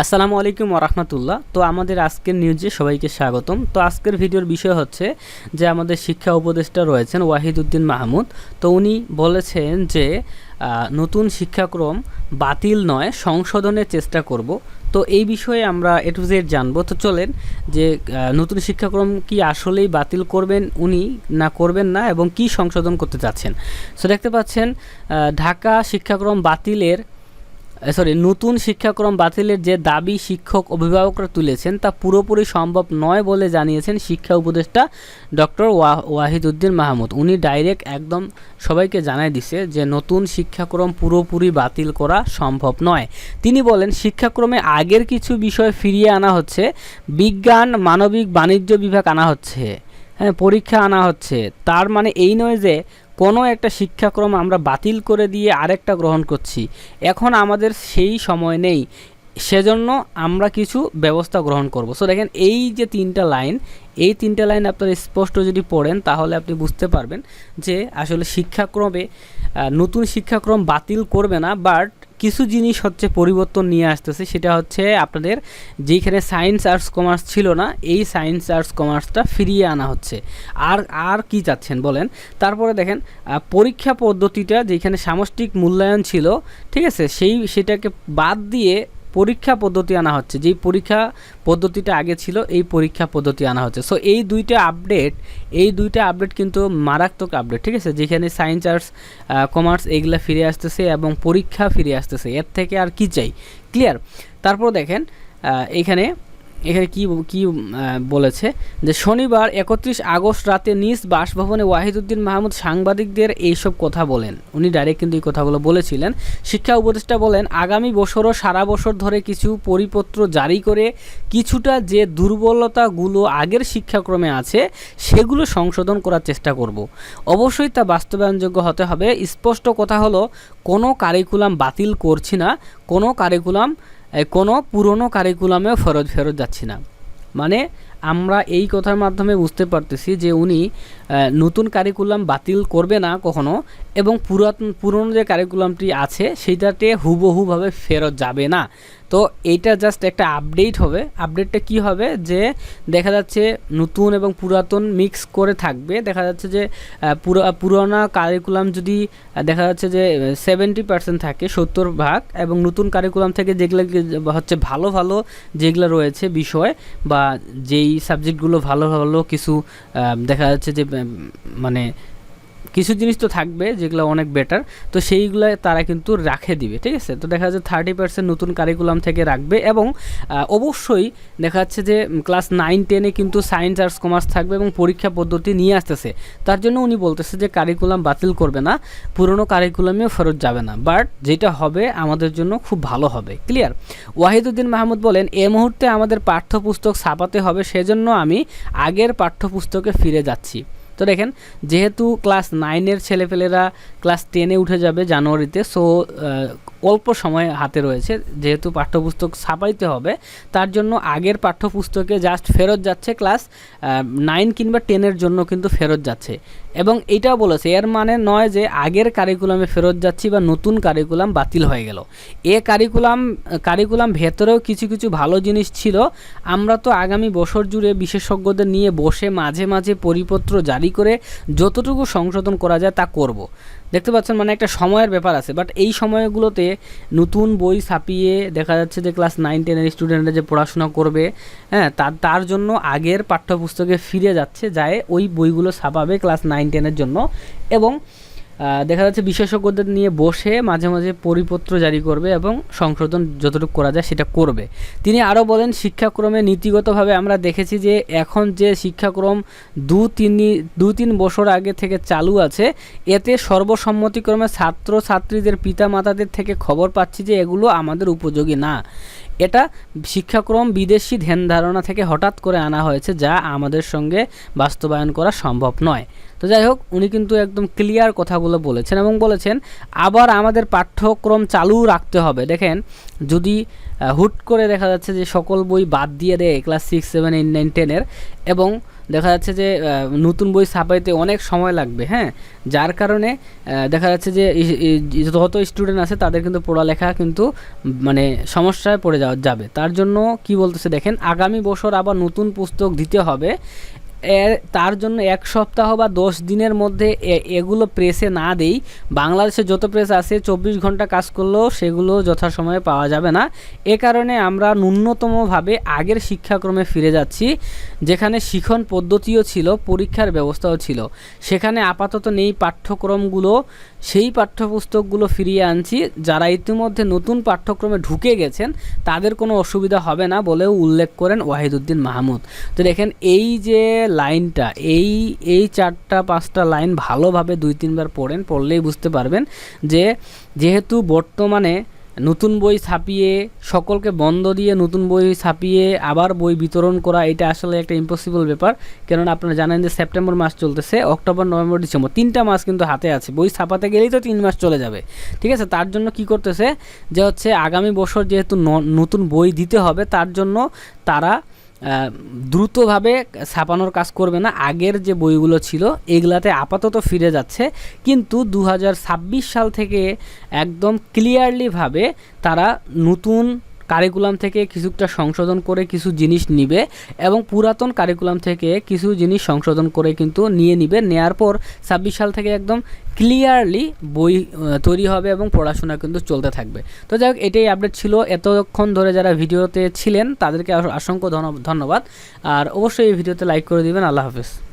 আসসালামু আলাইকুম ওরহমতুল্লাহ তো আমাদের আজকের নিউজে সবাইকে স্বাগতম। তো আজকের ভিডিওর বিষয় হচ্ছে যে আমাদের শিক্ষা উপদেষ্টা রয়েছেন ওয়াহিদ উদ্দিন মাহমুদ। তো উনি বলেছেন যে নতুন শিক্ষাক্রম বাতিল নয়, সংশোধনের চেষ্টা করব। তো এই বিষয়ে আমরা এ টু জেড জানব। তো চলেন যে নতুন শিক্ষাক্রম কি আসলেই বাতিল করবেন উনি না করবেন না এবং কি সংশোধন করতে চাচ্ছেন? সো দেখতে পাচ্ছেন ঢাকা শিক্ষাক্রম বাতিলের সরি নতুন শিক্ষাক্রম বাতিলের যে দাবি শিক্ষক অভিভাবকরা তুলেছেন তা পুরোপুরি সম্ভব নয় বলে জানিয়েছেন শিক্ষা উপদেষ্টা ডক্টর ওয়াহিদ উদ্দিন মাহমুদ। উনি ডাইরেক্ট একদম সবাইকে জানাই দিছে যে নতুন শিক্ষাক্রম পুরোপুরি বাতিল করা সম্ভব নয়। তিনি বলেন, শিক্ষাক্রমে আগের কিছু বিষয় ফিরিয়ে আনা হচ্ছে, বিজ্ঞান, মানবিক, বাণিজ্য বিভাগ আনা হচ্ছে হ্যাঁ পরীক্ষা আনা হচ্ছে। তার মানে এই নয় যে কোনো একটা শিক্ষাক্রম আমরা বাতিল করে দিয়ে আরেকটা গ্রহণ করছি। এখন আমাদের সেই সময় নেই। সেজন্য আমরা কিছু ব্যবস্থা গ্রহণ করব। সো দেখেন এই যে তিনটা লাইন, এই তিনটা লাইন আপনারা স্পষ্ট যদি পড়েন, তাহলে আপনি বুঝতে পারবেন যে আসলে শিক্ষাক্রমে নতুন শিক্ষাক্রম বাতিল করবে না, বাট কিছু জিনিস হচ্ছে পরিবর্তন নিয়ে আসতেছে, সেটা হচ্ছে আপনাদের যেখানে সায়েন্স আর্টস কমার্স ছিল না, এই সায়েন্স আর্টস কমার্সটা ফিরিয়ে আনা হচ্ছে। আর আর কি চাচ্ছেন বলেন? তারপরে দেখেন পরীক্ষা পদ্ধতিটা যেখানে সামষ্টিক মূল্যায়ন ছিল, ঠিক আছে, সেই, সেটাকে বাদ দিয়ে পরীক্ষা পদ্ধতি আনা হচ্ছে, যেই পরীক্ষা পদ্ধতিটা আগে ছিল, এই পরীক্ষা পদ্ধতি আনা হচ্ছে। সো এই দুইটা আপডেট এই দুইটা আপডেট কিন্তু মারাত্মক আপডেট ঠিক আছে? যেখানে সায়েন্স আর্টস কমার্স এইগুলা ফিরে আসতেছে এবং পরীক্ষা ফিরে আসতেছে। এর থেকে আর কি চাই? ক্লিয়ার তারপর দেখেন এখানে এখানে কি কি বলেছে? যে শনিবার একত্রিশ আগস্ট রাতে নিজ বাসভবনে ওয়াহিদুদ্দিন মাহমুদ সাংবাদিকদের এইসব কথা বলেন। উনি ডাইরেক্ট কিন্তু এই কথাগুলো বলেছিলেন। শিক্ষা উপদেষ্টা বলেন, আগামী বছরও সারা বছর ধরে কিছু পরিপত্র জারি করে কিছুটা যে দুর্বলতাগুলো আগের শিক্ষাক্রমে আছে, সেগুলো সংশোধন করার চেষ্টা করব। অবশ্যই তা বাস্তবায়নযোগ্য হতে হবে। স্পষ্ট কথা হলো, কোনো কারিকুলাম বাতিল করছি না। কোনো কারিকুলাম কোনো পুরনো কারিকুলামেও ফেরত ফেরত যাচ্ছি না। মানে আমরা এই কথার মাধ্যমে বুঝতে পারতেছি যে উনি নতুন কারিকুলাম বাতিল করবে না কখনো এবং পুরাতন, পুরনো যে কারিকুলামটি আছে সেইটাতে হুবহুভাবে ফেরত যাবে না। তো এইটা জাস্ট একটা আপডেট হবে। আপডেটটা কি হবে? যে দেখা যাচ্ছে নতুন এবং পুরাতন মিক্স করে থাকবে। দেখা যাচ্ছে যে পুরোনো কারিকুলাম যদি দেখা যাচ্ছে যে সেভেন্টি পার্সেন্ট থাকে, সত্তর ভাগ, এবং নতুন কারিকুলাম থেকে যেগুলো হচ্ছে ভালো ভালো যেগুলো রয়েছে বিষয় বা যেই সাবজেক্টগুলো ভালো ভালো কিছু দেখা যাচ্ছে যে মানে কিছু জিনিস তো থাকবে যেগুলো অনেক বেটার তো সেইগুলো তারা কিন্তু রাখে দিবে, ঠিক আছে? তো দেখা যাচ্ছে থার্টি পার্সেন্ট নতুন কারিকুলাম থেকে রাখবে এবং অবশ্যই দেখা যাচ্ছে যে ক্লাস নাইন টেনে কিন্তু সায়েন্স আর্টস কমার্স থাকবে এবং পরীক্ষা পদ্ধতি নিয়ে আসতেছে। তার জন্য উনি বলতেছে যে কারিকুলাম বাতিল করবে না, পুরনো কারিকুলামেও ফেরত যাবে না। বাট যেটা হবে, আমাদের জন্য খুব ভালো হবে। ক্লিয়ার ওয়াহিদুদ্দিন মাহমুদ বলেন, এ মুহূর্তে আমাদের পাঠ্যপুস্তক ছাপাতে হবে, সেজন্য আমি আগের পাঠ্যপুস্তকে ফিরে যাচ্ছি। তো দেখেন, যেহেতু ক্লাস নাইনের ছেলেপেলেরা ক্লাস টেনে উঠে যাবে জানুয়ারিতে সো অল্প সময় হাতে রয়েছে, যেহেতু পাঠ্যপুস্তক ছাপাইতে হবে, তার জন্য আগের পাঠ্যপুস্তকে জাস্ট ফেরত যাচ্ছে ক্লাস নাইন কিংবা টেনের জন্য কিন্তু ফেরত যাচ্ছে। এবং এটাও বলেছে, এর মানে নয় যে আগের কারিকুলামে ফেরত যাচ্ছি বা নতুন কারিকুলাম বাতিল হয়ে গেল এ কারিকুলাম কারিকুলাম ভেতরেও কিছু কিছু ভালো জিনিস ছিল আমরা তো আগামী বছর জুড়ে বিশেষজ্ঞদের নিয়ে বসে মাঝে মাঝে পরিপত্র জারি করে যতটুকু সংশোধন করা যায় তা করব। দেখতে পাচ্ছেন মানে একটা সময়ের ব্যাপার আছে বাট এই সময়গুলোতে নতুন বই ছাপিয়ে দেখা যাচ্ছে যে ক্লাস নাইন টেনের স্টুডেন্টরা যে পড়াশোনা করবে হ্যাঁ তার তার জন্য আগের পাঠ্যপুস্তকে ফিরে যাচ্ছে, যায় ওই বইগুলো ছাপাবে ক্লাস নাইন টেনের জন্য। এবং দেখা যাচ্ছে বিশেষজ্ঞদের নিয়ে বসে মাঝে মাঝে পরিপত্র জারি করবে এবং সংশোধন যতটুকু করা যায় সেটা করবে। তিনি আরও বলেন, শিক্ষাক্রমে নীতিগতভাবে আমরা দেখেছি যে এখন যে শিক্ষাক্রম দু, তিন দু, তিন বছর আগে থেকে চালু আছে, এতে সর্বসম্মতিক্রমে ছাত্র ছাত্রীদের পিতা মাতাদের থেকে খবর পাচ্ছি যে এগুলো আমাদের উপযোগী না। এটা শিক্ষাক্রম বিদেশি ধ্যান ধারণা থেকে হঠাৎ করে আনা হয়েছে যা আমাদের সঙ্গে বাস্তবায়ন করা সম্ভব নয়। তো যাই হোক, উনি কিন্তু একদম ক্লিয়ার কথাগুলো বলেছেন এবং বলেছেন, আবার আমাদের পাঠ্যক্রম চালু রাখতে হবে। দেখেন, যদি হুট করে দেখা যাচ্ছে যে সকল বই বাদ দিয়ে দেয় class six seven eight nine টেনের এবং দেখা যাচ্ছে যে নতুন বই ছাপাইতে অনেক সময় লাগবে হ্যাঁ? যার কারণে দেখা যাচ্ছে যে যত স্টুডেন্ট আছে, তাদের কিন্তু পড়ালেখা কিন্তু মানে সমস্যায় পড়ে যাওয়া, যাবে। তার জন্য কি বলতেছে দেখেন, আগামী বছর আবার নতুন পুস্তক দিতে হবে। তার জন্য এক সপ্তাহ বা দশ দিনের মধ্যে এগুলো প্রেসে না দেই। বাংলাদেশে যত প্রেস আছে, চব্বিশ ঘণ্টা কাজ করলেও সেগুলো যথাসময়ে পাওয়া যাবে না। এ কারণে আমরা ন্যূনতমভাবে আগের শিক্ষাক্রমে ফিরে যাচ্ছি, যেখানে শিখন পদ্ধতিও ছিল, পরীক্ষার ব্যবস্থাও ছিল। সেখানে আপাতত নেই পাঠ্যক্রমগুলো। সেই পাঠ্যপুস্তকগুলো ফিরিয়ে আনছি। যারা ইতিমধ্যে নতুন পাঠ্যক্রমে ঢুকে গেছেন, তাদের কোনো অসুবিধা হবে না বলেও উল্লেখ করেন ওয়াহিদুদ্দিন মাহমুদ। তো দেখেন, এই যে লাইনটা, এই এই চারটা, পাঁচটা লাইন ভালোভাবে দুই, তিনবার পড়েন, পড়লেই বুঝতে পারবেন যে যেহেতু বর্তমানে নতুন বই ছাপিয়ে, সকলকে বন্ধ দিয়ে নতুন বই ছাপিয়ে আবার বই বিতরণ করা, এটা আসলে একটা ইম্পসিবল ব্যাপার। কেননা আপনারা জানেন যে সেপ্টেম্বর মাস চলতেছে, অক্টোবর, নভেম্বর, ডিসেম্বর, তিনটা মাস কিন্তু হাতে আছে। বই ছাপাতে গেলেই তো তিন মাস চলে যাবে। ঠিক আছে? তার জন্য কি করতেছে? যে হচ্ছে আগামী বছর যেহেতু নতুন বই দিতে হবে, তার জন্য তারা দ্রুতভাবে ছাপানোর কাজ করবে না। আগের যে বইগুলো ছিল, এগুলাতে আপাতত ফিরে যাচ্ছে। কিন্তু দু হাজার ছাব্বিশ সাল থেকে একদম ক্লিয়ারলিভাবে তারা নতুন কারিকুলাম থেকে কিছুটা সংশোধন করে কিছু জিনিস নিবে এবং পুরাতন কারিকুলাম থেকে কিছু জিনিস সংশোধন করে কিন্তু নিয়ে নিবে। নেয়ার পর ছাব্বিশ সাল থেকে একদম ক্লিয়ারলি বই তৈরি হবে এবং পড়াশোনা কিন্তু চলতে থাকবে। তো যাই হোক, এটাই আপডেট ছিল। এতক্ষণ ধরে যারা ভিডিওতে ছিলেন, তাদেরকে অসংখ্য ধন্য- ধন্যবাদ। আর অবশ্যই এই ভিডিওতে লাইক করে দিবেন। আল্লাহ হাফেজ।